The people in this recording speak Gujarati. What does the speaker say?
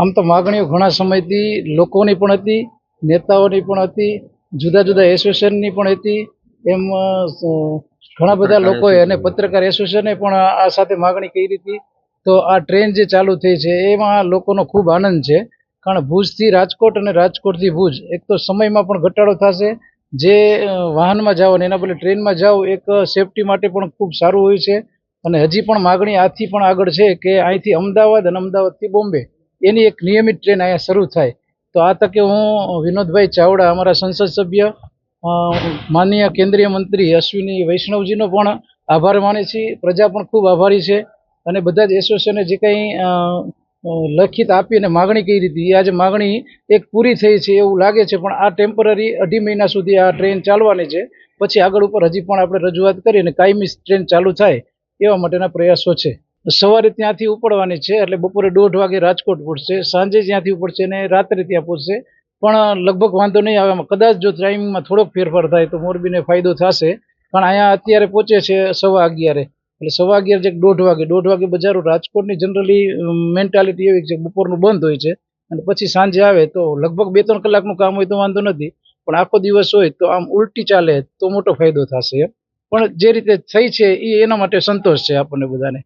આમ તો માગણીઓ ઘણા સમયથી લોકોની પણ હતી નેતાઓની પણ હતી જુદા જુદા એસોસિએશનની પણ હતી. એમ ઘણા બધા લોકોએ અને પત્રકાર એસોસિએશને પણ આ સાથે માગણી કરી હતી. તો આ ટ્રેન જે ચાલુ થઈ છે એમાં લોકોનો ખૂબ આનંદ છે. કારણ ભુજથી રાજકોટ અને રાજકોટથી ભુજ એક તો સમયમાં પણ ઘટાડો થશે. જે વાહનમાં જાઓ ને એના બદલે ટ્રેનમાં જાઓ એક સેફટી માટે પણ ખૂબ સારું હોય છે. અને હજી પણ માગણી આથી પણ આગળ છે કે અહીંથી અમદાવાદ અને અમદાવાદથી બોમ્બે એની એક નિયમિત ટ્રેન અહીંયા શરૂ થાય. તો આ તકે હું વિનોદભાઈ ચાવડા, અમારા સંસદ સભ્ય માનનીય કેન્દ્રીય મંત્રી અશ્વિની વૈષ્ણવજીનો પણ આભાર માને છે પ્રજા પણ ખૂબ આભારી છે. અને બધા જ એસોસિએશને જે કંઈ લખિત આપી અને માગણી કરી હતી આજે માગણી એક પૂરી થઈ છે એવું લાગે છે. પણ આ ટેમ્પરરી અઢી મહિના સુધી આ ટ્રેન ચાલવાની છે. પછી આગળ ઉપર હજી પણ આપણે રજૂઆત કરી અને કાયમી ટ્રેન ચાલુ થાય એવા માટેના પ્રયાસો છે. સવારે ત્યાંથી ઉપડવાની છે, એટલે બપોરે દોઢ વાગે રાજકોટ પહોંચશે, સાંજે ત્યાંથી ઉપડશે અને રાત્રે ત્યાં પહોંચશે. પણ લગભગ વાંધો નહીં આવે કદાચ જો ટાઈમિંગમાં થોડોક ફેરફાર થાય તો મોરબીને ફાયદો થશે. પણ અહીંયા અત્યારે પહોંચે છે સવા અગિયારે. એટલે સવા અગિયાર જે દોઢ વાગે દોઢ વાગે બજારો રાજકોટની જનરલી મેન્ટાલિટી એવી છે બપોરનું બંધ હોય છે. અને પછી સાંજે આવે તો લગભગ બે ત્રણ કલાકનું કામ હોય તો વાંધો નથી. પણ આખો દિવસ હોય તો આમ ઉલટી ચાલે તો મોટો ફાયદો થશે પણ જે રીતે થઈ છે એ એના માટે સંતોષ છે આપણને બધાને.